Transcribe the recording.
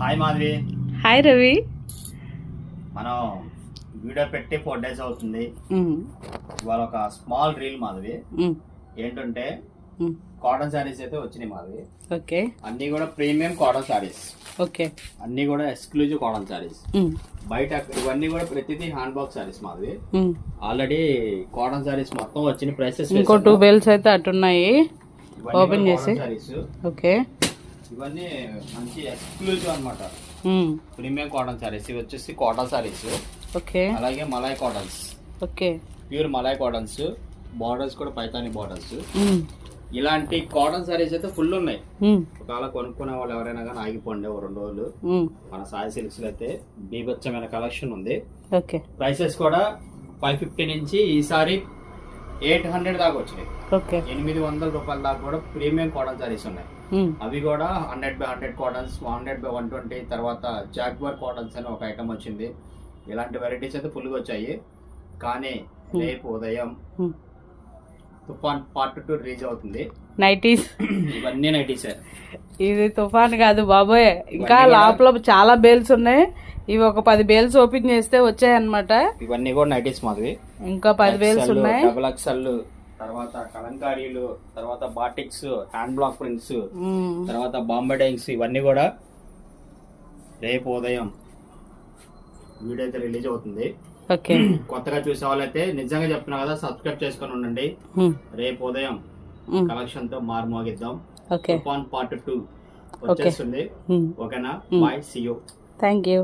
Hi Madhavi. Hi Ravi. మనం video పెట్టి four days అవుతుంది. ఇవాళ ఒక స్మాల్ రీల్ మాధవి. ఏంటంటే. కాటన్ శారీస్ అయితే వచ్చినాయి మాధవి. ఓకే. అన్నీ కూడా ప్రీమియం కాటన్ శారీస్ ఓకే. అన్నీ కూడా ఎక్స్క్లూజివ్ కాటన్ శారీస్ బయట ఇవన్నీ కూడా ప్రతిదీ hand box saris Madhavi. Already cotton saris మొత్తం వచ్చిన ప్రైసెస్ ఇంకో టూ బెల్స్ అయితే అట్టున్నాయి ఓపెన్ చేసి. ఓకే. ఇవన్నీ మంచి ఎక్స్క్లూజివ్ అన్నమాట. ప్రీమియం కాటన్ శారీస్ ఇవి వచ్చేసి కాటన్ శారీస్ ఓకే. అలాగే malai cottons. Okay. Pure malai cottons. Borders కూడా పైతాని బార్డర్స్ ఇలాంటి కాటన్ సారీస్ అయితే ఫుల్ ఉన్నాయి. ఒకవేళ కొనుక్కునే వాళ్ళు ఎవరైనా కానీ ఆగిపోండి ఓ రెండు రోజులు. మన సాయి సిల్క్స్లో అయితే బీభత్సమైన కలెక్షన్ ఉంది. ఓకే. ప్రైసెస్ కూడా ఫైవ్ ఫిఫ్టీ నుంచి ఈసారి ఎయిట్ హండ్రెడ్ దాకా వచ్చినాయి. ఎనిమిది వందల రూపాయల దాకా కూడా ప్రీమియం కాటన్ సారీస్ ఉన్నాయి. అవి కూడా hundred by hundred cottons hundred by one twenty తర్వాత జాగ్వర్ కాటన్స్ అని ఒక ఐటమ్ వచ్చింది. ఇలాంటి వెరైటీస్ అయితే ఫుల్గా వచ్చాయి. కానీ రేపు ఉదయం. తుఫాన్ పార్ట్ టూ రిలీజ్ అవుతుంది. నైటీస్. ఇవన్నీ నైటీసే ఇది తుఫాన్ కాదు బాబోయ్. ఇంకా లోపల చాలా బేల్స్ ఉన్నాయి. ఇవి ఒక పది బేల్స్ ఓపెన్ చేస్తే వచ్చాయి అనమాట ఇవన్నీ కూడా నైటీస్ మాధవి ఇంకా పది బేల్స్ ఉన్నాయి. డబుల్ తర్వాత కలంకారీలు తర్వాత బాటిక్స్ హ్యాండ్ బ్లాక్ ప్రింట్స్ తర్వాత బాంబే డైంగ్స్ ఇవన్నీ కూడా రేపు ఉదయం వీడియో అయితే రిలీజ్ అవుతుంది. కొత్తగా చూసే వాళ్ళైతే నిజంగా చెప్తున్నా కదా సబ్స్క్రైబ్ చేసుకొని ఉండండి. రేపు ఉదయం కలెక్షన్తో మారుమోగిద్దాం. పార్ట్ టూ వచ్చేస్తుంది. ఓకేనా. Bye. See you thank you